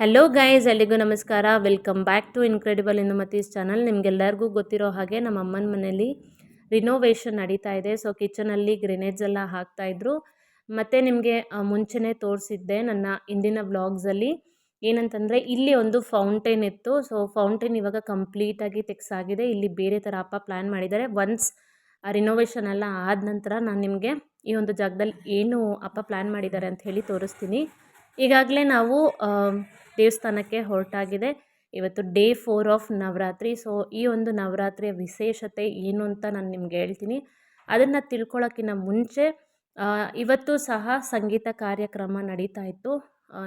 Hello guys ಎಲ್ಲಿಗೂ ನಮಸ್ಕಾರ. Welcome back to incredible Indumathi's channel ನಿಮಗೆಲ್ಲರಿಗೂ ಗೊತ್ತಿರೋ ಹಾಗೆ ನಮ್ಮ ಅಮ್ಮನ ಮನೇಲಿ ರಿನೋವೇಷನ್ ನಡೀತಾ ಇದೆ. ಸೊ ಕಿಚನಲ್ಲಿ ಗ್ರೆನೇಡ್ಸ್ ಎಲ್ಲ ಹಾಕ್ತಾಯಿದ್ರು ಮತ್ತು ನಿಮಗೆ ಮುಂಚೆನೇ ತೋರಿಸಿದ್ದೆ ನನ್ನ ಇಂದಿನ ವ್ಲಾಗ್ಸಲ್ಲಿ ಏನಂತಂದರೆ, ಇಲ್ಲಿ ಒಂದು ಫೌಂಟೇನ್ ಇತ್ತು. ಸೊ ಫೌಂಟೇನ್ ಇವಾಗ ಕಂಪ್ಲೀಟಾಗಿ ತೆಗ್ಸಾಗಿದೆ ಇಲ್ಲಿ ಬೇರೆ ಥರ ಅಪ್ಪ ಪ್ಲ್ಯಾನ್ ಮಾಡಿದ್ದಾರೆ. ಒನ್ಸ್ ರಿನೋವೇಷನ್ ಎಲ್ಲ ಆದ ನಂತರ ನಾನು ನಿಮಗೆ ಈ ಒಂದು ಜಾಗದಲ್ಲಿ ಏನು ಅಪ್ಪ ಪ್ಲ್ಯಾನ್ ಮಾಡಿದ್ದಾರೆ ಅಂತ ಹೇಳಿ ತೋರಿಸ್ತೀನಿ. ಈಗಾಗಲೇ ನಾವು ದೇವಸ್ಥಾನಕ್ಕೆ ಹೊರಟಾಗಿದೆ. ಇವತ್ತು day four of Navratri. So, ಈ ಒಂದು ನವರಾತ್ರಿಯ ವಿಶೇಷತೆ ಏನು ಅಂತ ನಾನು ನಿಮ್ಗೆ ಹೇಳ್ತೀನಿ. ಅದನ್ನು ತಿಳ್ಕೊಳ್ಳೋಕ್ಕಿಂತ ಮುಂಚೆ ಇವತ್ತು ಸಹ ಸಂಗೀತ ಕಾರ್ಯಕ್ರಮ ನಡೀತಾ ಇತ್ತು.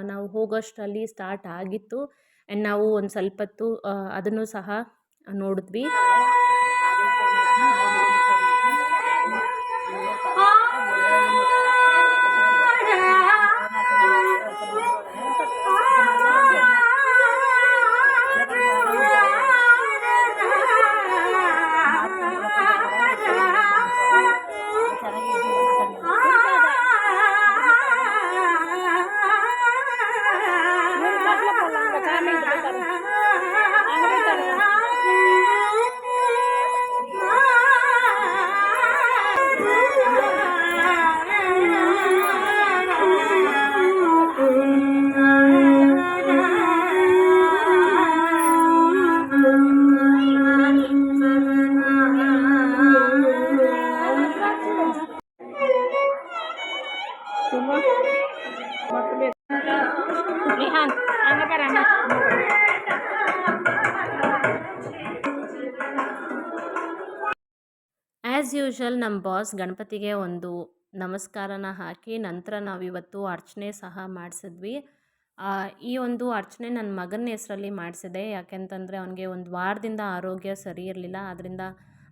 ನಾವು ಹೋಗೋಷ್ಟರಲ್ಲಿ ಸ್ಟಾರ್ಟ್ ಆಗಿತ್ತು. ಆ್ಯಂಡ್ ನಾವು ಒಂದು ಸ್ವಲ್ಪ ಹೊತ್ತು ಅದನ್ನು ಸಹ ನೋಡಿದ್ವಿ. ಆ್ಯಸ್ ಯೂಶ್ವಲ್ ನಮ್ಮ ಬಾಸ್ ಗಣಪತಿಗೆ ಒಂದು ನಮಸ್ಕಾರನ ಹಾಕಿ ನಂತರ ನಾವಿವತ್ತು ಅರ್ಚನೆ ಸಹ ಮಾಡಿಸಿದ್ವಿ. ಈ ಒಂದು ಅರ್ಚನೆ ನನ್ನ ಮಗನ ಹೆಸರಲ್ಲಿ ಮಾಡಿಸಿದೆ. ಯಾಕೆಂತಂದರೆ ಅವನಿಗೆ ಒಂದು ವಾರದಿಂದ ಆರೋಗ್ಯ ಸರಿ ಇರಲಿಲ್ಲ. ಆದ್ದರಿಂದ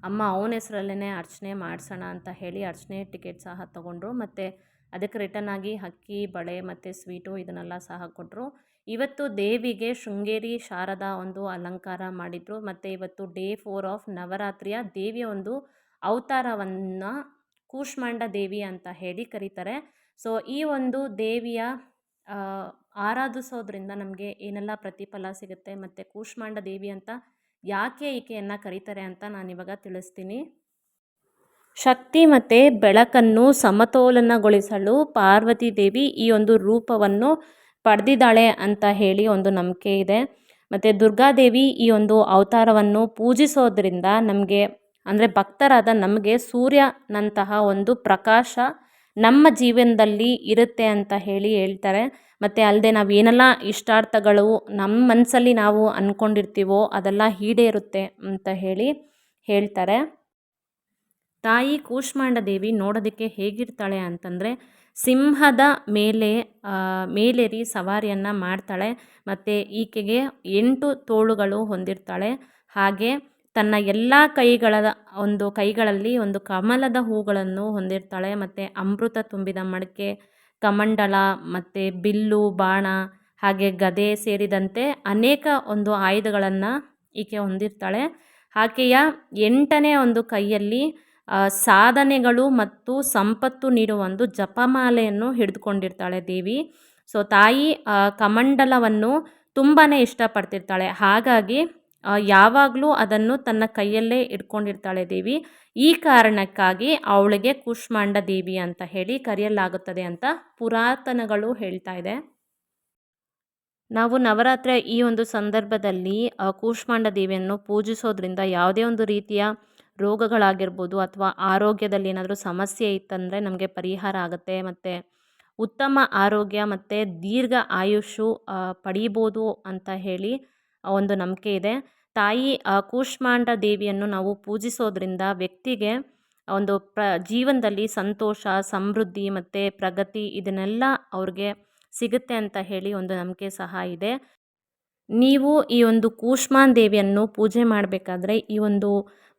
ಅಮ್ಮ ಅವನ ಹೆಸರಲ್ಲೇ ಅರ್ಚನೆ ಮಾಡಿಸೋಣ ಅಂತ ಹೇಳಿ ಅರ್ಚನೆ ಟಿಕೆಟ್ ಸಹ ತೊಗೊಂಡ್ರು. ಮತ್ತು ಅದಕ್ಕೆ ರಿಟರ್ನ್ ಆಗಿ ಅಕ್ಕಿ, ಬಳೆ ಮತ್ತು ಸ್ವೀಟು ಇದನ್ನೆಲ್ಲ ಸಹ ಕೊಟ್ಟರು ಇವತ್ತು ದೇವಿಗೆ ಶೃಂಗೇರಿ ಶಾರದಾ ಒಂದು ಅಲಂಕಾರ ಮಾಡಿದರು. ಮತ್ತು ಇವತ್ತು ಡೇ ಫೋರ್ ಆಫ್ ನವರಾತ್ರಿಯ ದೇವಿಯ ಒಂದು ಅವತಾರವನ್ನು ಕೂಷ್ಮಾಂಡ ದೇವಿ ಅಂತ ಹೇಳಿ ಕರೀತಾರೆ. ಸೊ ಈ ಒಂದು ದೇವಿಯ ಆರಾಧಿಸೋದ್ರಿಂದ ನಮಗೆ ಏನೆಲ್ಲ ಪ್ರತಿಫಲ ಸಿಗುತ್ತೆ ಮತ್ತು ಕೂಷ್ಮಾಂಡ ದೇವಿ ಅಂತ ಯಾಕೆ ಈಕೆಯನ್ನು ಕರೀತಾರೆ ಅಂತ ನಾನಿವಾಗ ತಿಳಿಸ್ತೀನಿ. ಶಕ್ತಿ ಮತ್ತು ಬೆಳಕನ್ನು ಸಮತೋಲನಗೊಳಿಸಲು ಪಾರ್ವತಿ ದೇವಿ ಈ ಒಂದು ರೂಪವನ್ನು ಪಡೆದಿದ್ದಾಳೆ ಅಂತ ಹೇಳಿ ಒಂದು ನಂಬಿಕೆ ಇದೆ. ಮತ್ತು ದುರ್ಗಾದೇವಿ ಈ ಒಂದು ಅವತಾರವನ್ನು ಪೂಜಿಸೋದ್ರಿಂದ ನಮಗೆ ಅಂದರೆ ಭಕ್ತರಾದ ನಮಗೆ ಸೂರ್ಯನಂತಹ ಒಂದು ಪ್ರಕಾಶ ನಮ್ಮ ಜೀವನದಲ್ಲಿ ಇರುತ್ತೆ ಅಂತ ಹೇಳಿ ಹೇಳ್ತಾರೆ. ಮತ್ತು ಅಲ್ಲದೆ ನಾವು ಏನೆಲ್ಲ ಇಷ್ಟಾರ್ಥಗಳು ನಮ್ಮ ಮನಸ್ಸಲ್ಲಿ ನಾವು ಅಂದ್ಕೊಂಡಿರ್ತೀವೋ ಅದೆಲ್ಲ ಈಡೇರುತ್ತೆ ಅಂತ ಹೇಳಿ ಹೇಳ್ತಾರೆ. ತಾಯಿ ಕೂಷ್ಮಾಂಡ ದೇವಿ ನೋಡೋದಕ್ಕೆ ಹೇಗಿರ್ತಾಳೆ ಅಂತಂದರೆ ಸಿಂಹದ ಮೇಲೆ ಮೇಲೇರಿ ಸವಾರಿಯನ್ನು ಮಾಡ್ತಾಳೆ. ಮತ್ತು ಈಕೆಗೆ ಎಂಟು ತೋಳುಗಳು ಹೊಂದಿರ್ತಾಳೆ. ಹಾಗೆ ತನ್ನ ಎಲ್ಲ ಕೈಗಳ ಒಂದು ಕೈಗಳಲ್ಲಿ ಒಂದು ಕಮಲದ ಹೂಗಳನ್ನು ಹೊಂದಿರ್ತಾಳೆ. ಮತ್ತು ಅಮೃತ ತುಂಬಿದ ಮಡಕೆ, ಕಮಂಡಲ, ಮತ್ತು ಬಿಲ್ಲು, ಬಾಣ, ಹಾಗೆ ಗದೆ ಸೇರಿದಂತೆ ಅನೇಕ ಒಂದು ಆಯುಧಗಳನ್ನು ಈಕೆ ಹೊಂದಿರ್ತಾಳೆ. ಆಕೆಯ ಎಂಟನೇ ಒಂದು ಕೈಯಲ್ಲಿ ಸಾಧನೆಗಳು ಮತ್ತು ಸಂಪತ್ತು ನೀಡುವ ಒಂದು ಜಪಮಾಲೆಯನ್ನು ಹಿಡಿದುಕೊಂಡಿರ್ತಾಳೆ ದೇವಿ. ಸೊ ತಾಯಿ ಕಮಂಡಲವನ್ನು ತುಂಬಾ ಇಷ್ಟಪಡ್ತಿರ್ತಾಳೆ. ಹಾಗಾಗಿ ಯಾವಾಗಲೂ ಅದನ್ನು ತನ್ನ ಕೈಯಲ್ಲೇ ಇಟ್ಕೊಂಡಿರ್ತಾಳೆ ದೇವಿ. ಈ ಕಾರಣಕ್ಕಾಗಿ ಅವಳಿಗೆ ಕೂಷ್ಮಾಂಡ ದೇವಿ ಅಂತ ಹೇಳಿ ಕರೆಯಲಾಗುತ್ತದೆ ಅಂತ ಪುರಾತನಗಳು ಹೇಳ್ತಾ ಇದೆ. ನಾವು ನವರಾತ್ರಿಯ ಈ ಒಂದು ಸಂದರ್ಭದಲ್ಲಿ ಕೂಷ್ಮಾಂಡ ದೇವಿಯನ್ನು ಪೂಜಿಸೋದ್ರಿಂದ ಯಾವುದೇ ಒಂದು ರೀತಿಯ ರೋಗಗಳಾಗಿರ್ಬೋದು ಅಥವಾ ಆರೋಗ್ಯದಲ್ಲಿ ಏನಾದರೂ ಸಮಸ್ಯೆ ಇತ್ತಂದರೆ ನಮಗೆ ಪರಿಹಾರ ಆಗುತ್ತೆ ಮತ್ತು ಉತ್ತಮ ಆರೋಗ್ಯ ಮತ್ತು ದೀರ್ಘ ಆಯುಷು ಪಡೀಬೋದು ಅಂತ ಹೇಳಿ ಒಂದು ನಂಬಿಕೆ ಇದೆ. ತಾಯಿ ಕೂಷ್ಮಾಂಡ ದೇವಿಯನ್ನು ನಾವು ಪೂಜಿಸೋದ್ರಿಂದ ವ್ಯಕ್ತಿಗೆ ಒಂದು ಪ್ರ ಜೀವನದಲ್ಲಿ ಸಂತೋಷ, ಸಮೃದ್ಧಿ ಮತ್ತು ಪ್ರಗತಿ ಇದನ್ನೆಲ್ಲ ಅವ್ರಿಗೆ ಸಿಗುತ್ತೆ ಅಂತ ಹೇಳಿ ಒಂದು ನಂಬಿಕೆ ಸಹ ಇದೆ. ನೀವು ಈ ಒಂದು ಕೂಷ್ಮಾನ್ ದೇವಿಯನ್ನು ಪೂಜೆ ಮಾಡಬೇಕಾದ್ರೆ ಈ ಒಂದು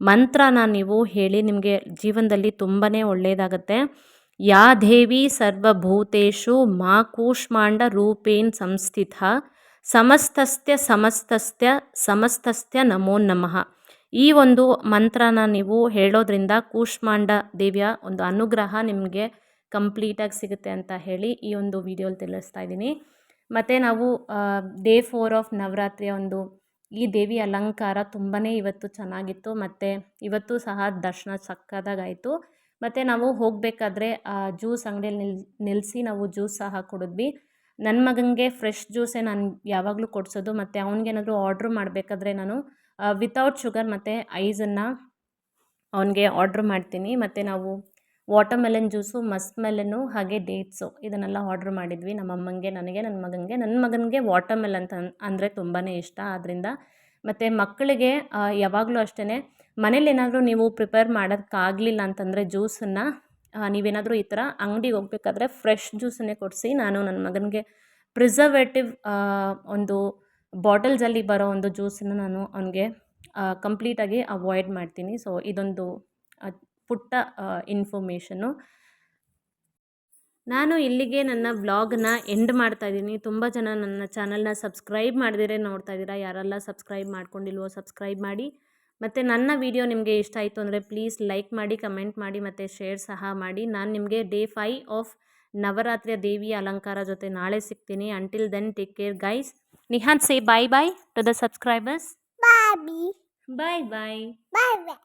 ಮಂತ್ರನ ನೀವು ಹೇಳಿ ನಿಮಗೆ ಜೀವನದಲ್ಲಿ ತುಂಬಾ ಒಳ್ಳೆಯದಾಗತ್ತೆ ಯಾ ದೇವಿ ಸರ್ವಭೂತೇಶು ಮಾ ಕೂಷ್ಮಾಂಡ ರೂಪೇನ್ ಸಂಸ್ಥಿತ. ಸಮಸ್ತಸ್ತ್ಯ ಸಮಸ್ತಸ್ಥ್ಯ ಸಮಸ್ತಸ್ಥ್ಯ ನಮೋ ನಮಃ. ಈ ಒಂದು ಮಂತ್ರನ ನೀವು ಹೇಳೋದ್ರಿಂದ ಕೂಷ್ಮಾಂಡ ದೇವಿಯ ಒಂದು ಅನುಗ್ರಹ ನಿಮಗೆ ಕಂಪ್ಲೀಟಾಗಿ ಸಿಗುತ್ತೆ ಅಂತ ಹೇಳಿ ಈ ಒಂದು ವಿಡಿಯೋಲಿ ತಿಳಿಸ್ತಾ ಇದ್ದೀನಿ. ಮತ್ತು ನಾವು ಡೇ ಫೋರ್ ಆಫ್ ನವರಾತ್ರಿಯ ಒಂದು ಈ ದೇವಿ ಅಲಂಕಾರ ತುಂಬಾ ಇವತ್ತು ಚೆನ್ನಾಗಿತ್ತು. ಮತ್ತು ಇವತ್ತು ಸಹ ದರ್ಶನ ಸಕ್ಕದಾಗಾಯಿತು. ಮತ್ತು ನಾವು ಹೋಗಬೇಕಾದ್ರೆ ಜ್ಯೂಸ್ ಅಂಗಡಿಯಲ್ಲಿ ನಿಲ್ ನಿಲ್ಲಿಸಿ ನಾವು ಜ್ಯೂಸ್ ಸಹ ಕುಡಿದ್ವಿ. ನನ್ನ ಮಗನಿಗೆ ಫ್ರೆಶ್ ಜ್ಯೂಸೇ ನಾನು ಯಾವಾಗಲೂ ಕೊಡಿಸೋದು, ಮತ್ತು ಅವನಿಗೇನಾದರೂ ಆರ್ಡ್ರ್ ಮಾಡಬೇಕಾದ್ರೆ ನಾನು ವಿತೌಟ್ ಶುಗರ್ ಮತ್ತು ಐಸನ್ನು ಅವನಿಗೆ ಆರ್ಡ್ರ್ ಮಾಡ್ತೀನಿ. ಮತ್ತು ನಾವು ವಾಟರ್ಮೆಲನ್ ಜ್ಯೂಸು ಮಸ್ಕ್ ಮೆಲನ್ನು ಹಾಗೆ ಡೇಟ್ಸು ಇದನ್ನೆಲ್ಲ ಆರ್ಡ್ರ್ ಮಾಡಿದ್ವಿ. ನಮ್ಮ ಅಮ್ಮಂಗೆ, ನನಗೆ ನನ್ನ ಮಗನಿಗೆ. ನನ್ನ ಮಗನಿಗೆ ವಾಟರ್ಮೆಲನ್ ಅಂತ ಅಂದರೆ ತುಂಬಾ ಇಷ್ಟ. ಆದ್ದರಿಂದ ಮತ್ತು ಮಕ್ಕಳಿಗೆ ಯಾವಾಗಲೂ ಅಷ್ಟೇ ಮನೇಲಿ ಏನಾದರೂ ನೀವು ಪ್ರಿಪೇರ್ ಮಾಡೋಕ್ಕಾಗಲಿಲ್ಲ ಅಂತಂದರೆ ಜ್ಯೂಸನ್ನು ನೀವೇನಾದರೂ ಈ ಥರ ಅಂಗಡಿಗೆ ಹೋಗ್ಬೇಕಾದ್ರೆ ಫ್ರೆಶ್ ಜ್ಯೂಸನ್ನೇ ಕೊಡಿಸಿ ನಾನು ನನ್ನ ಮಗನಿಗೆ ಪ್ರಿಸರ್ವೇಟಿವ್ ಒಂದು ಬಾಟಲ್ಸಲ್ಲಿ ಬರೋ ಒಂದು ಜ್ಯೂಸನ್ನು ನಾನು ಅವನಿಗೆ ಕಂಪ್ಲೀಟಾಗಿ ಅವಾಯ್ಡ್ ಮಾಡ್ತೀನಿ. ಸೊ, ಇದೊಂದು ಪುಟ್ಟ ಇನ್ಫಾರ್ಮೇಷನ್ನು. ನಾನು ಇಲ್ಲಿಗೆ ನನ್ನ ವ್ಲಾಗನ್ನ ಎಂಡ್ ಮಾಡ್ತಾ ಇದ್ದೀನಿ. ತುಂಬ ಜನ ನನ್ನ ಚಾನಲ್ನ ಸಬ್ಸ್ಕ್ರೈಬ್ ಮಾಡಿದರೆ ನೋಡ್ತಾ ಇದ್ದೀರಾ. ಯಾರೆಲ್ಲ ಸಬ್ಸ್ಕ್ರೈಬ್ ಮಾಡ್ಕೊಂಡಿಲ್ವೋ ಸಬ್ಸ್ಕ್ರೈಬ್ ಮಾಡಿ. ಮತ್ತು ನನ್ನ ವಿಡಿಯೋ ನಿಮಗೆ ಇಷ್ಟ ಆಯಿತು ಅಂದರೆ ಪ್ಲೀಸ್ ಲೈಕ್ ಮಾಡಿ ಕಮೆಂಟ್ ಮಾಡಿ ಮತ್ತು ಶೇರ್ ಸಹ ಮಾಡಿ. ನಾನು ನಿಮಗೆ ಡೇ ಫೈ ಆಫ್ ನವರಾತ್ರಿಯ ದೇವಿಯ ಅಲಂಕಾರ ಜೊತೆ ನಾಳೆ ಸಿಗ್ತೀನಿ. Until then take care guys Nihan say bye bye to the subscribers bye bye bye bye.